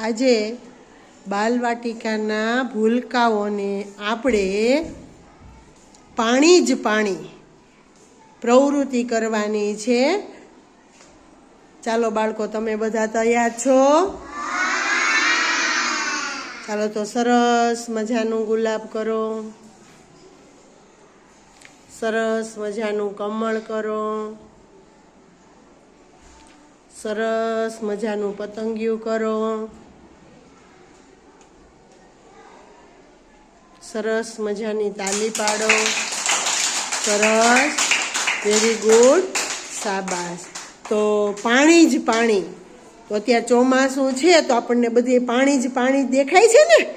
આજે બાલવાટિકાના ભૂલકાઓને આપણે પાણી જ પાણી પ્રવૃત્તિ કરવાની છે. ચાલો બાળકો, તમે બધા તૈયાર છો? ચાલો તો સરસ મજાનું ગુલાબ કરો. સરસ મજાનું કમળ કરો. સરસ મજાનું પતંગિયું કરો. સરસ મજાની તાલી પાડો. સરસ. વેરી ગુડ સાબાસ તો પાણી જ પાણી. તો અત્યારે ચોમાસું છે તો આપણને બધી પાણી જ પાણી દેખાય છે ને?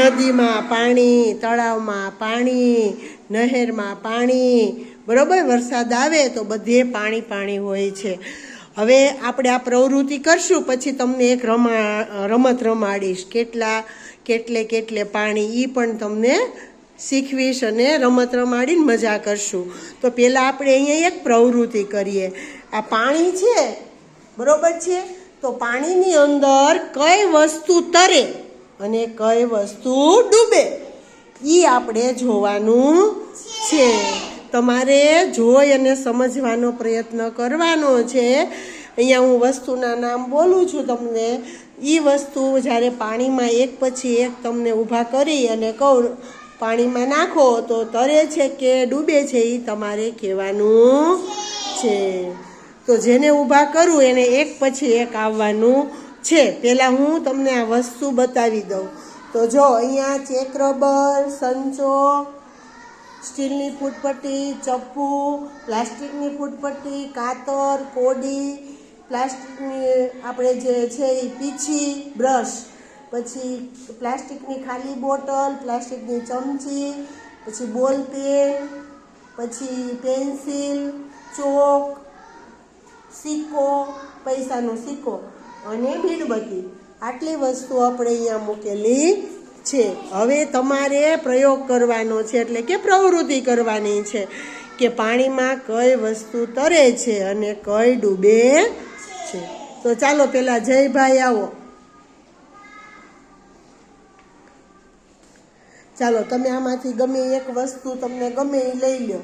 નદીમાં પાણી, તળાવમાં પાણી, નહેરમાં પાણી. બરોબર? વરસાદ આવે તો બધે પાણી પાણી હોય છે. હવે આપણે આ પ્રવૃત્તિ કરશું, પછી તમને એક રમા, રમત રમાડીશ. કેટલા કેટલે કેટલે પાણી એ પણ તમને શીખવીશ અને રમત રમાડીને મજા કરશું. તો પહેલાં આપણે અહીંયા એક પ્રવૃત્તિ કરીએ. આ પાણી છે? બરોબર છે? તો પાણીની અંદર કઈ વસ્તુ તરે અને કઈ વસ્તુ ડૂબે? એ આપણે જોવાનું છે. તમારે જોઈ અને સમજવાનો પ્રયત્ન કરવાનો છે. અહીંયા હું વસ્તુના નામ બોલું છું તમને. એ વસ્તુ જ્યારે પાણીમાં એક પછી એક તમને ઊભા કરી અને કહું, પાણીમાં નાખો, તો તરે છે કે ડૂબે છે એ તમારે કહેવાનું છે. તો જેને ઊભા કરું એને એક પછી એક આવવાનું છે. પહેલાં હું તમને આ વસ્તુ બતાવી દઉં. તો જો અહીંયા ચેક રબર, સંચો, સ્ટીલની ફૂટપટ્ટી, ચપ્પુ, પ્લાસ્ટિકની ફૂટપટ્ટી, કાતર, કોડી પ્લાસ્ટિકની આપણે જે છે એ પીછી બ્રશ, પછી પ્લાસ્ટિકની ખાલી બોટલ, પ્લાસ્ટિકની ચમચી, પછી બોલ પેન, પછી પેન્સિલ, ચોક, સિક્કો, પૈસાનો સિક્કો અને મીણબત્તી. આટલી વસ્તુ આપણે અહીંયા મૂકેલી છે. હવે તમારે પ્રયોગ કરવાનો છે, એટલે કે પ્રવૃત્તિ કરવાની છે, કે પાણીમાં કઈ વસ્તુ તરે છે અને કઈ ડૂબે છે. તો ચાલો પેલા જયભાઈ આવો. ચાલો તમે આમાંથી ગમે એક વસ્તુ તમને ગમે એ લઈ લો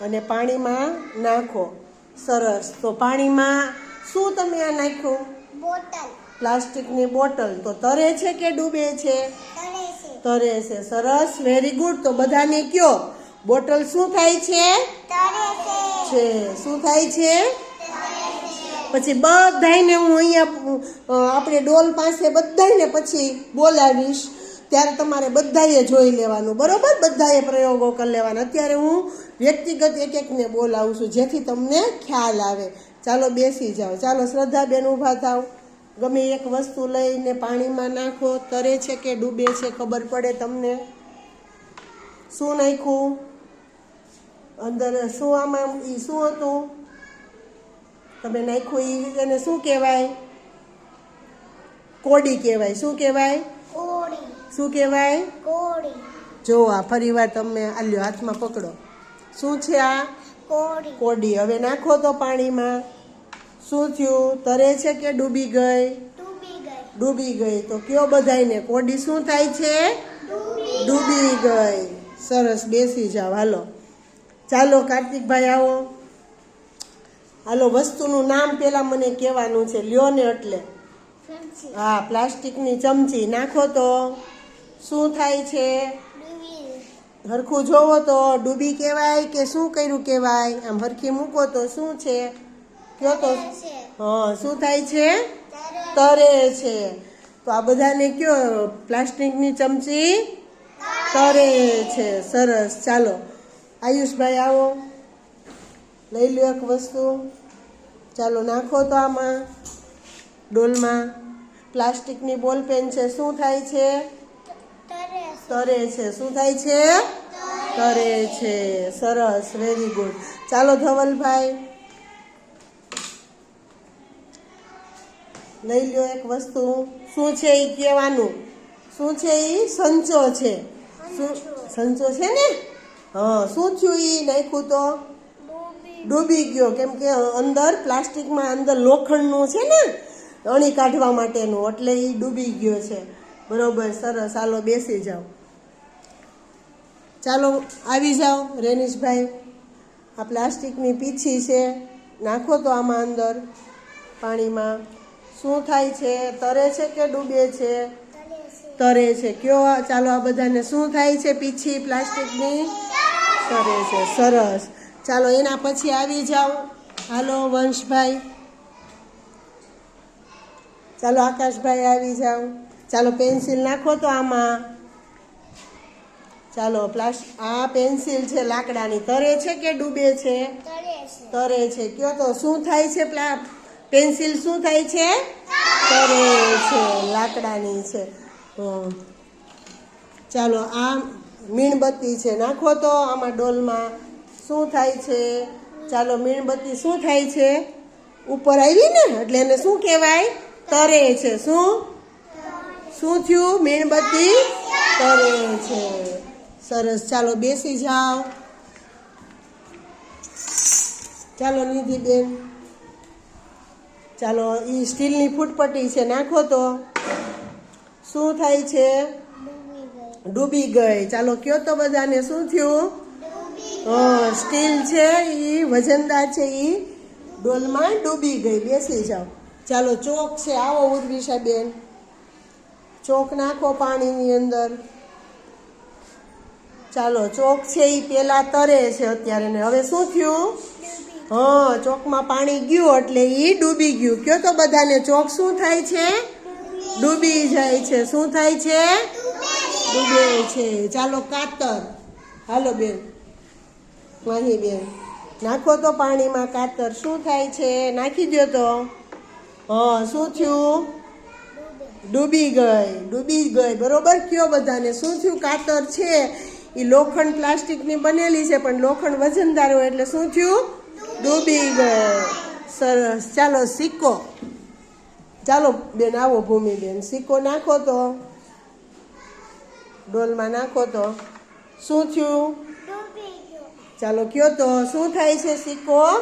અને પાણીમાં નાખો. સરસ. તો પાણીમાં શું તમે આ નાખ્યું? બોટલ. પ્લાસ્ટિકની બોટલ. તો તરે છે કે ડૂબે છે? તરે છે. સરસ. વેરી ગુડ તો બધાને કયો? બોટલ શું થાય છે. છે. શું થાય છે? પછી બધાયને હું અહીંયા આપણે ડોલ પાસે બધાયને પછી બોલાવીશ. ત્યારે તમારે બધાએ જોઈ લેવાનું. બરાબર? બધાએ પ્રયોગો કરી લેવાના. અત્યારે હું વ્યક્તિગત એક એકને બોલાવું છું, જેથી તમને ખ્યાલ આવે. ચાલો બેસી જાઓ. ચાલો શ્રદ્ધાબેન ઊભા થાવ. ગમે એક વસ્તુ લઈને પાણીમાં નાખો, તરે છે કે ડૂબે છે, ખબર પડે તમને? શું નાખ્યું? અંદર શું આમાં એ શું હતું? તમે નાખ્યું ઈ એને શું કહેવાય? કોડી કહેવાય. શું કહેવાય? શું કહેવાય? જો આ ફરી વાર તમે આલ્યો હાથમાં પકડો. શું છે આ? કોડી. હવે નાખો તો પાણીમાં. શું થયું? તરે છે કે ડૂબી ગઈ? ડૂબી ગઈ. તો કયો બધાયને? કોડી શું થાય છે? ડૂબી ગઈ. સરસ બેસી જાવ હાલો. ચાલો કાર્તિકભાઈ આવો. હાલો વસ્તુનું નામ પહેલાં મને કહેવાનું છે લ્યો ને એટલે. હા પ્લાસ્ટિકની ચમચી નાખો તો શું થાય છે? હરખું જોવો તો ડૂબી કહેવાય કે શું કર્યું કહેવાય? આમ હરખી મૂકો તો શું છે? કયો તો હા શું થાય છે? તરે છે. તો આ બધાને કયો પ્લાસ્ટિકની ચમચી? તરે છે. સરસ. ચાલો આયુષભાઈ આવો. લઈ લ્યો એક વસ્તુ. ચાલો નાખો તો આમાં ડોલમાં. પ્લાસ્ટિકની બોલ પેન છે શું થાય છે? તરે છે. શું થાય છે? તરે છે. સરસ વેરી ગુડ ચાલો ધવલભાઈ. લઈ લ્યો એક વસ્તુ. શું છે એ કહેવાનું? શું છે એ સંચો છે. શું સંચો. છે ને? હા શું થયું એ નાખ્યું તો? ડૂબી ગયો. કેમ કે અંદર પ્લાસ્ટિકમાં અંદર લોખંડનું છે ને, અણી કાઢવા માટેનું. એટલે એ ડૂબી ગયો છે. બરોબર, સરસ. ચાલો બેસી જાઓ. ચાલો આવી જાઓ, રેનીશભાઈ. આ પ્લાસ્ટિકની પીછી છે. નાખો તો આમાં અંદર પાણીમાં. શું થાય છે? તરે છે કે ડૂબે છે? તરે છે. કયો ચાલો આ બધાને શું થાય છે? પીછી પ્લાસ્ટિકની? તરે છે. સરસ. ચાલો એના પછી આવી જાઓ. હાલો વંશભાઈ. ચાલો આકાશભાઈ આવી જાઓ. ચાલો પેન્સિલ નાખો તો આમાં. ચાલો પ્લાસ આ પેન્સિલ છે લાકડાની. તરે છે કે ડૂબે છે? તરે છે. કયો તો શું થાય છે પ્લા પેન્સિલ શું થાય છે? તરે છે લાકડાની છે. ચાલો આ મીણબત્તી છે. નાખો તો આમાં ડોલમાં. શું થાય છે? ચાલો મીણબત્તી શું થાય છે? ઉપર આવી ને? એટલે એને શું કહેવાય? તરે છે. શું? શું થયું? મીણબત્તી તરે છે. સરસ. ચાલો બેસી જાઓ. ચાલો નિધિબેન ચાલો એ સ્ટીલની ફૂટપટ્ટી છે, નાખો તો. શું થાય છે? ડૂબી ગઈ. ચાલો કયો તો બધાને શું થયું? સ્ટીલ છે એ વજનદાર છે એ ડોલમાં ડૂબી ગઈ, બેસી જાઓ. ચાલો, ચોક છે, આવો ઉર્વિશાબેન. ચોક નાખો પાણીની અંદર. ચાલો, ચોક છે એ પેલા તરે છે અત્યારે ને. હવે શું થયું? હા, ચોકમાં પાણી ગયું એટલે એ ડૂબી ગયું. કયો તો બધાને, ચોક શું થાય છે? ડૂબી જાય છે. શું થાય છે? ડૂબે છે. ચાલો, કાતર. હાલો, બેન. માહી બેન નાખો તો પાણીમાં કાતર. શું થાય છે? નાખી દો તો. હા, શું થયું? ડૂબી ગઈ ડૂબી ગઈ. બરોબર કયો બધાને? શું થયું? કાતર છે. એ લોખંડ પ્લાસ્ટિકની બનેલી છે, પણ લોખંડ વજનદાર હોય એટલે શું થયું? ડૂબી ગઈ. સરસ. ચાલો, સિક્કો. ચાલો, બેન, આવો ભૂમિ બેન સિક્કો નાખો તો. ડોલમાં નાખો તો. શું થયું? ચાલો કયો તો શું થાય છે સિક્કો?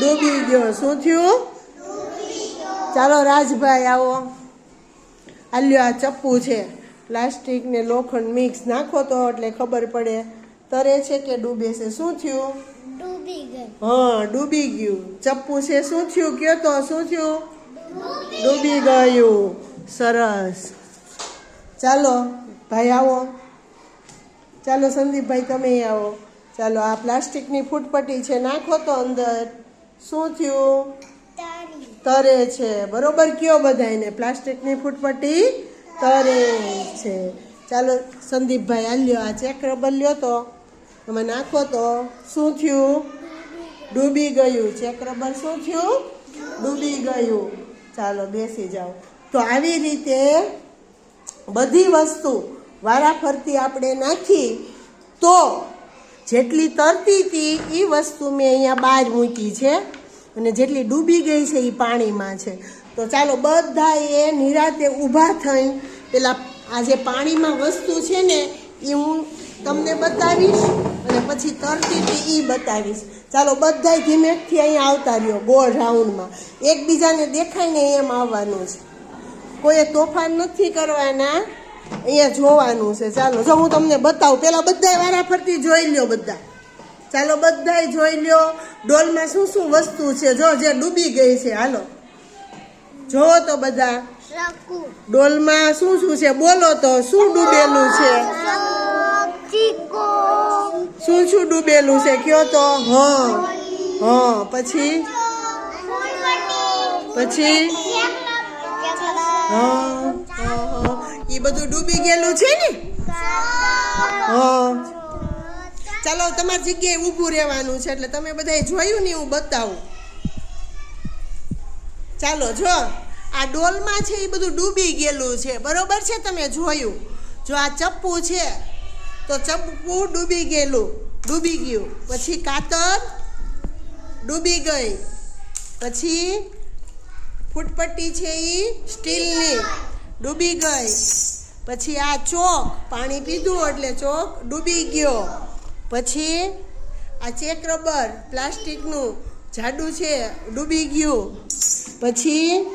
ડૂબી ગયો. શું થયું? ચાલો રાજભાઈ આવો. આલ્યો આ ચપ્પુ છે. પ્લાસ્ટિક ને લોખંડ મિક્સ નાખો તો એટલે ખબર પડે. તરે છે કે ડૂબે છે? શું થયું? ડૂબી હા ડૂબી ગયું. ચપ્પુ છે? શું થયું? કયો તો શું થયું? ડૂબી ગયું. સરસ. ચાલો ભાઈ આવો. ચાલો સંદીપભાઈ તમે આવો. ચાલો આ પ્લાસ્ટિકની ફૂટપટ્ટી છે નાખો તો અંદર. શું થયું? તરે. છે. બરોબર કયો બધાને પ્લાસ્ટિકની ફૂટપટ્ટી તરે છે. ચાલો સંદીપભાઈ આ લ્યો આ ચેક રબર લ્યો તો. તમે નાખો તો. શું થયું? ડૂબી ગયું. ચેક રબર શું થયું? ડૂબી ગયું. ચાલો બેસી જાઓ. તો આવી રીતે બધી વસ્તુ વારાફરતી આપણે નાખી તો જેટલી તરતી હતી એ વસ્તુ મેં અહીંયા બહાર મૂકી છે અને જેટલી ડૂબી ગઈ છે એ પાણીમાં છે. તો ચાલો બધા એ નિરાતે ઊભા થઈ પેલા આ જે પાણીમાં વસ્તુ છે ને એ હું તમને બતાવીશ અને પછી તરતી હતી એ બતાવીશ. ચાલો બધાય ધીમેકથી અહીંયા આવતા રહ્યો ગોળ રાઉન્ડમાં. એકબીજાને દેખાય ને એમ આવવાનું છે. કોઈએ તોફાન નથી કરવાના. અહીંયા જોવાનું છે. ચાલો જો હું તમને બતાવું પેલા બધા વારા ફરતી જોઈ લ્યો બધા. ચાલો બધાય જોઈ લ્યો ડોલમાં શું શું વસ્તુ છે? જો જે ડૂબી ગઈ છે હાલો. જોવો તો બધા. ડોલમાં શું શું છે? બોલો તો શું ડૂબેલું છે? શું શું ડૂબેલું છે? કયો તો? હ હ પછી? પછી? હા. એ બધું ડૂબી ગયેલું છે ને? હા. ચાલો તમારી જગ્યાએ ઊભું રહેવાનું છે એટલે તમે બધાએ જોયું ને હું બતાવું. ચાલો જો આ ડોલમાં છે એ બધું ડૂબી ગયેલું છે. બરોબર છે તમે જોયું? જો આ ચપ્પુ છે તો ચપ્પુ ડૂબી ગયેલું ડૂબી ગયું. પછી કાતર ડૂબી ગઈ. પછી ફૂટપટ્ટી છે એ સ્ટીલની. ડૂબી ગઈ. પછી આ ચોક, પાણી પીધું એટલે ચોક ડૂબી ગયો. પછી આ ચેક રબર પ્લાસ્ટિકનું જાડું છે, ડૂબી ગયું. પછી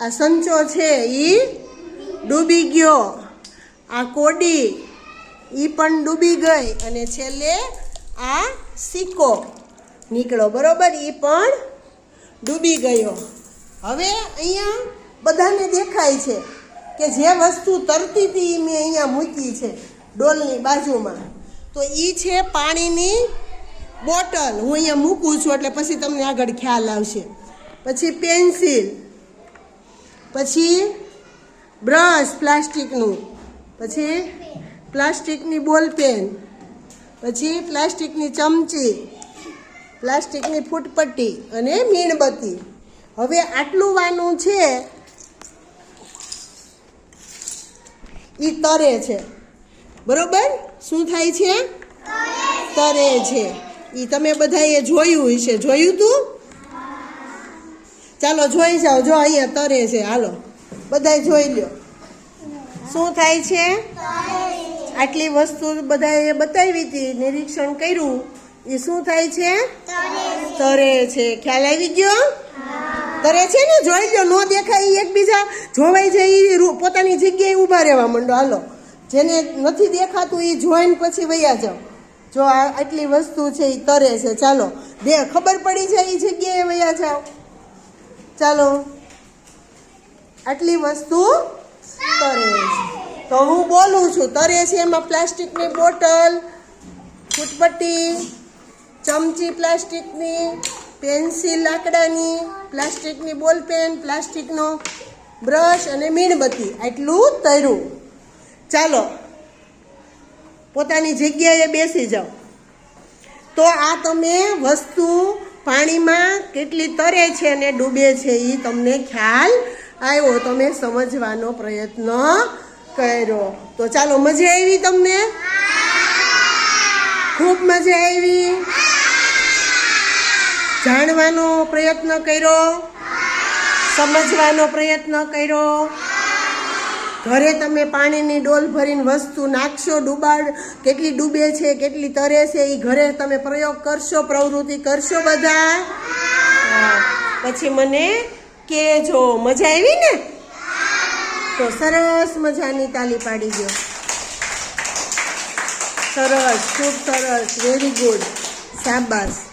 આ સંચો છે એ ડૂબી ગયો. આ કોડી એ પણ ડૂબી ગઈ અને છેલ્લે આ સિક્કો નીકળો બરોબર? એ પણ ડૂબી ગયો. હવે અહીંયા બધાને દેખાય છે. કે જે વસ્તુ તરતી હતી એ મેં અહીંયા મૂકી છે, ડોલની બાજુમાં. તો એ છે પાણીની બોટલ. હું અહીંયા મૂકું છું એટલે પછી તમને આગળ ખ્યાલ આવશે. પછી પેન્સિલ. પછી બ્રશ પ્લાસ્ટિકનું. પછી પ્લાસ્ટિકની બોલ પેન. પછી પ્લાસ્ટિકની ચમચી. પ્લાસ્ટિકની ફૂટપટ્ટી અને મીણબત્તી. હવે આટલું વાનું છે એ તરે છે. બરોબર? શું થાય છે? તરે છે. એ તમે બધાએ જોયું હશે. જોયું તું? ચાલો જોઈ જાઓ. જો અહીંયા તરે છે. હાલો. બધાય જોઈ લ્યો. શું થાય છે? આટલી વસ્તુ બધાએ બતાવી હતી નિરીક્ષણ કર્યું. એ શું થાય છે. તરે છે. ખ્યાલ આવી ગયો? તરે છે ને, જોઈ લો ન દેખાય એ એકબીજા જોવાઈ જાય એ પોતાની જગ્યાએ ઊભા રહેવા માંડો. હાલો, જેને નથી દેખાતું એ જોઈને પછી વયા જાઓ. જો આ આટલી વસ્તુ છે એ તરે છે. ચાલો, દે, ખબર પડી જાય એ જગ્યાએ વૈયા જાઓ. ચાલો, આટલી વસ્તુ તરે છે. તો હું બોલું છું, તરે છે એમાં પ્લાસ્ટિકની બોટલ, ફૂટપટ્ટી, ચમચી પ્લાસ્ટિકની પેન્સિલ લાકડાની, પ્લાસ્ટિકની બોલપેન પ્લાસ્ટિકનો બ્રશ અને મીણબત્તી, આટલું તર્યું. ચાલો, પોતાની જગ્યાએ બેસી જાઓ. તો આ તમે વસ્તુ પાણીમાં કેટલી તરે છે અને ડૂબે છે એ તમને ખ્યાલ આવ્યો, તમે સમજવાનો પ્રયત્ન કર્યો. તો ચાલો, મજા આવી તમને? ખૂબ મજા આવી. જાણવાનો પ્રયત્ન કર્યો, સમજવાનો પ્રયત્ન કર્યો. ઘરે તમે પાણીની ડોલ ભરીને વસ્તુ નાખશો, ડૂબાડ કેટલી ડૂબે છે, કેટલી તરે છે એ ઘરે તમે પ્રયોગ કરશો, પ્રવૃત્તિ કરશો બધા. પછી મને કેજો મજા આવી ને? તો સરસ મજાની તાલી પાડી દો. સરસ, ખૂબ સરસ વેરી ગુડ શાબાશ.